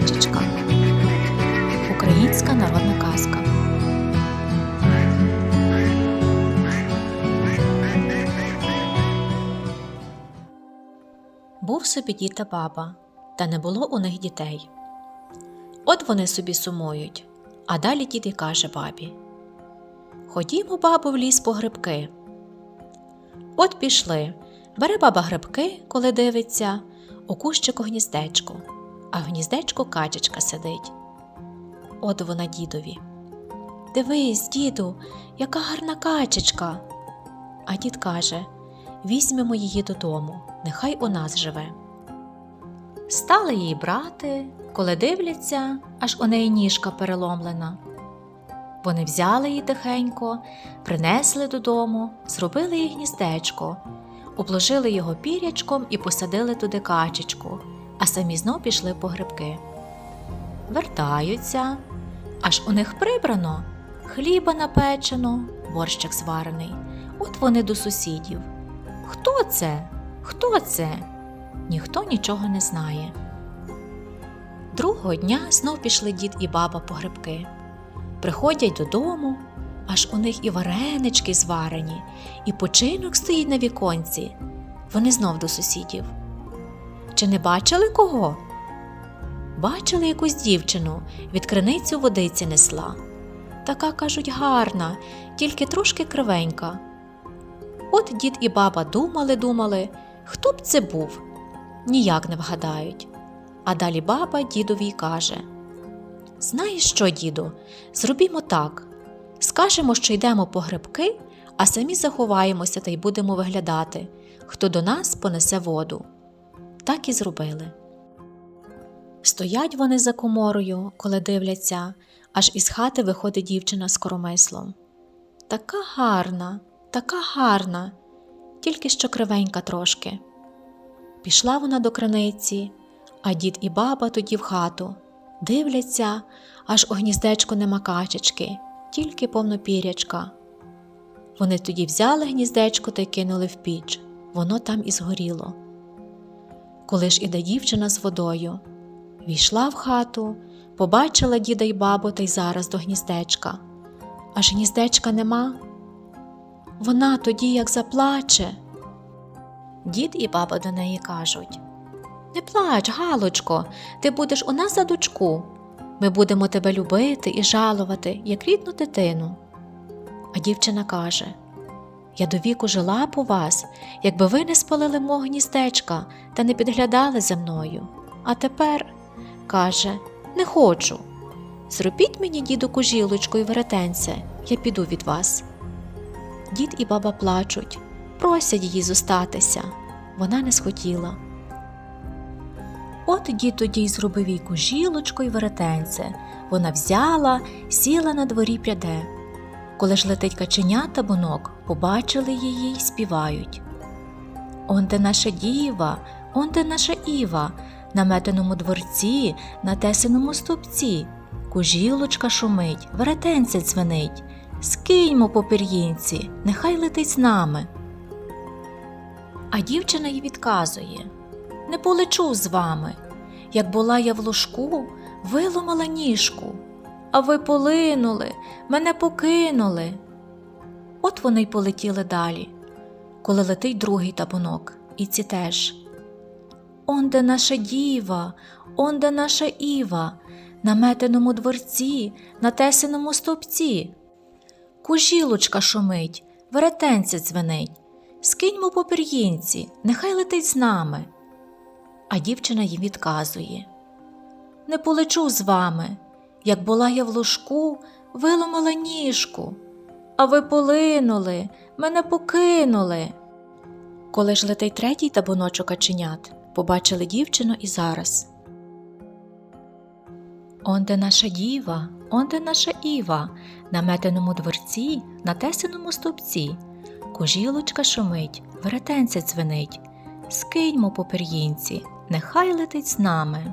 качечка. Українська народна казка. Був собі дід та баба, та не було у них дітей. От вони собі сумують, а далі дід і каже бабі: Ходімо, бабу, в ліс по грибки. От пішли. Бере баба грибки, коли дивиться, у кущику гніздечко, а в гніздечку качечка сидить. От вона дідові. Дивись, діду, яка гарна качечка. А дід каже: Візьмемо її додому, нехай у нас живе. Стали її брати, коли дивляться, аж у неї ніжка переломлена. Вони взяли її тихенько, принесли додому, зробили їй гніздечко, обложили його пірячком і посадили туди качечку, а самі знов пішли по грибки. Вертаються, аж у них прибрано, хліба напечено, борщик зварений. От вони до сусідів. Хто це? Хто це? Ніхто нічого не знає. Другого дня знов пішли дід і баба по грибки. Приходять додому, аж у них і варенички зварені, і починок стоїть на віконці. Вони знов до сусідів. Чи не бачили кого? Бачили якусь дівчину, від криницю водиці несла. Така, кажуть, гарна, тільки трошки кривенька. От дід і баба думали, думали, хто б це був? Ніяк не вгадають. А далі баба дідові каже: Знаєш що, діду, зробімо так. Скажемо, що йдемо по грибки, а самі заховаємося та й будемо виглядати, хто до нас понесе воду. Так і зробили. Стоять вони за коморою, коли дивляться, аж із хати виходить дівчина з коромислом. Така гарна, така гарна, тільки що кривенька трошки. Пішла вона до криниці, а дід і баба тоді в хату. Дивляться, аж у гніздечку нема качечки, тільки повнопірячка. Вони тоді взяли гніздечко та й кинули в піч, воно там і згоріло. Коли ж іде дівчина з водою, війшла в хату, побачила діда й бабу та й зараз до гніздечка. Аж гніздечка нема. Вона тоді як заплаче. Дід і баба до неї кажуть Не плач, Галочко, ти будеш у нас за дочку. Ми будемо тебе любити і жалувати, як рідну дитину. А дівчина каже Я до віку жила б у вас, якби ви не спалили мого гніздечка та не підглядали за мною. А тепер, каже, не хочу. Зробіть мені, діду, кужілочку і веретенце, я піду від вас. Дід і баба плачуть, просять її зостатися. Вона не схотіла. От дід тоді й зробив їй кужілочку й веретенце. Вона взяла, сіла на дворі пряде. Коли ж летить каченя та бунок, побачили її й співають. Он де наша діва, он де наша Іва, на метеному дворці, на тесеному стовпці. Кужілочка шумить, веретенце дзвенить. Скиньмо по пір'їнці, нехай летить з нами. А дівчина й відказує Не полечу з вами. Як була я в ложку, виломала ніжку, а ви полинули, мене покинули. От вони й полетіли далі, коли летить другий табунок, і ці теж. Он де наша діва, он де наша Іва, на метеному дворці, на тесеному стовпці. Кужілочка шумить, веретенце дзвенить. Скиньмо по пір'їнці, нехай летить з нами. А дівчина їм відказує Не полечу з вами. Як була я в ложку, виломала ніжку, а ви полинули, мене покинули. Коли ж летить третій табуночок каченят, побачили дівчину і зараз. Он де наша діва, он де наша Іва, на метеному дворці, на тесеному стовпці. Кужілочка шумить, веретенце дзвенить. Скиньмо по пір'їнці, нехай летить з нами.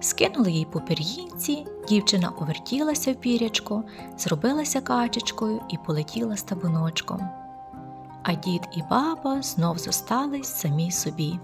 Скинули їй по пір'їнці, дівчина увертілася в пірячко, зробилася качечкою і полетіла з табуночком. А дід і баба знов зостались самі собі.